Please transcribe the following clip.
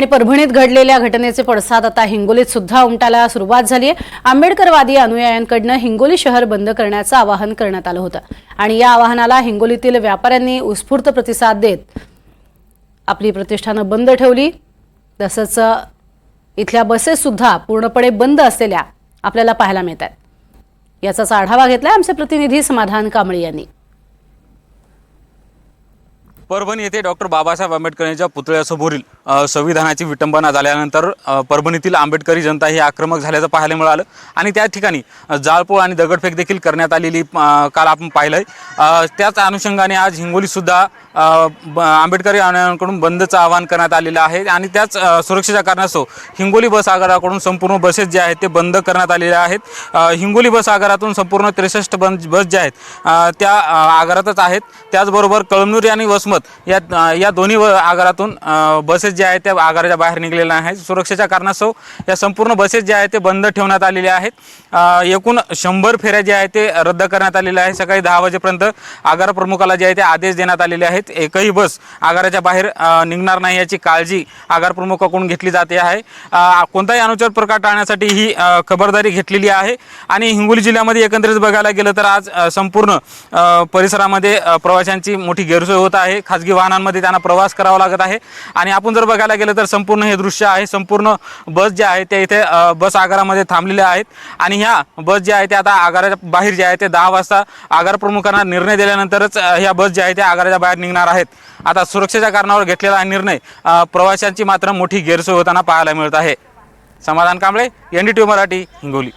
आणि परभणीत घडलेल्या घटनेचे पडसाद आता हिंगोलीत सुद्धा उमटायला सुरुवात झाली आहे. आंबेडकरवादी अनुयायांकडनं हिंगोली शहर बंद करण्याचं आवाहन करण्यात आलं होतं. आणि या आवाहनाला हिंगोलीतील व्यापाऱ्यांनी उत्स्फूर्त प्रतिसाद देत आपली प्रतिष्ठानं बंद ठेवली. तसंच इथल्या बसेससुद्धा पूर्णपणे बंद असलेल्या आपल्याला पाहायला मिळत आहेत याचाच आढावा घेतला आमचे प्रतिनिधी समाधान कांबळे यांनी. परभणी येथे डॉक्टर बाबासाहेब आंबेडकर यांच्या पुतळ्यासमोरील संविधानाची विटंबना झाल्यानंतर परभणीतील आंबेडकरी जनता ही आक्रमक झाल्याचं पाहायला मिळालं. आणि त्या ठिकाणी जाळपोळ आणि दगडफेक देखील करण्यात आलेली काल आपण पाहिलंय. आहे त्याच अनुषंगाने आज हिंगोलीसुद्धा ब- आंबेडकरी अनुयायांकडून बंदचं आवाहन करण्यात आलेलं आहे. आणि त्याच सुरक्षेच्या कारणास्तव हिंगोली बस आगाराकडून संपूर्ण बसेस जे आहेत ते बंद करण्यात आलेल्या आहेत. हिंगोली बस आगारातून संपूर्ण त्रेसष्ट बस बस ज्या आहेत त्या आगारातच आहेत. त्याचबरोबर कळमनुरी आणि वसमत या या दोन्ही व- आगारातून बसेस ज्या आहेत त्या आगाराच्या बाहेर निघलेल्या आहेत. सुरक्षेच्या कारणास्तव या संपूर्ण बसेस ज्या आहेत ते बंद ठेवण्यात आलेल्या आहेत. एकूण शंभर फेऱ्या ज्या आहेत ते रद्द करण्यात आलेल्या आहेत. सकाळी दहा वाजेपर्यंत आगार प्रमुखाला जे आहे ते आदेश देण्यात आलेले आहेत. एकही बस आगाराच्या बाहेर निघणार नाही याची काळजी आगार प्रमुखाकडून घेतली जाते आहे. कोणताही अनुचर प्रकार टाळण्यासाठी ही खबरदारी घेतलेली आहे. आणि हिंगोली जिल्ह्यामध्ये एकंदरीत बघायला गेलं तर आज संपूर्ण परिसरामध्ये प्रवाशांची मोठी गैरसोय होत आहे. खाजगी वाहनांमध्ये त्यांना प्रवास करावा लागत आहे. आणि आपण जर बघायला गेलं तर संपूर्ण हे दृश्य आहे. संपूर्ण बस जे आहे त्या इथे बस आगारामध्ये थांबलेल्या आहेत. आणि ह्या बस ज्या आहे त्या आता आगाराच्या बाहेर जे आहे ते दहा वाजता आगार प्रमुखांना निर्णय दिल्यानंतरच ह्या बस ज्या आहेत त्या आगाराच्या बाहेर निघणार आहेत. आता सुरक्षेच्या कारणावर घेतलेला हा निर्णय प्रवाशांची मात्र मोठी गैरसोय होताना पाहायला मिळत आहे. Samadhan Kamble N D T Marathi Hingoli.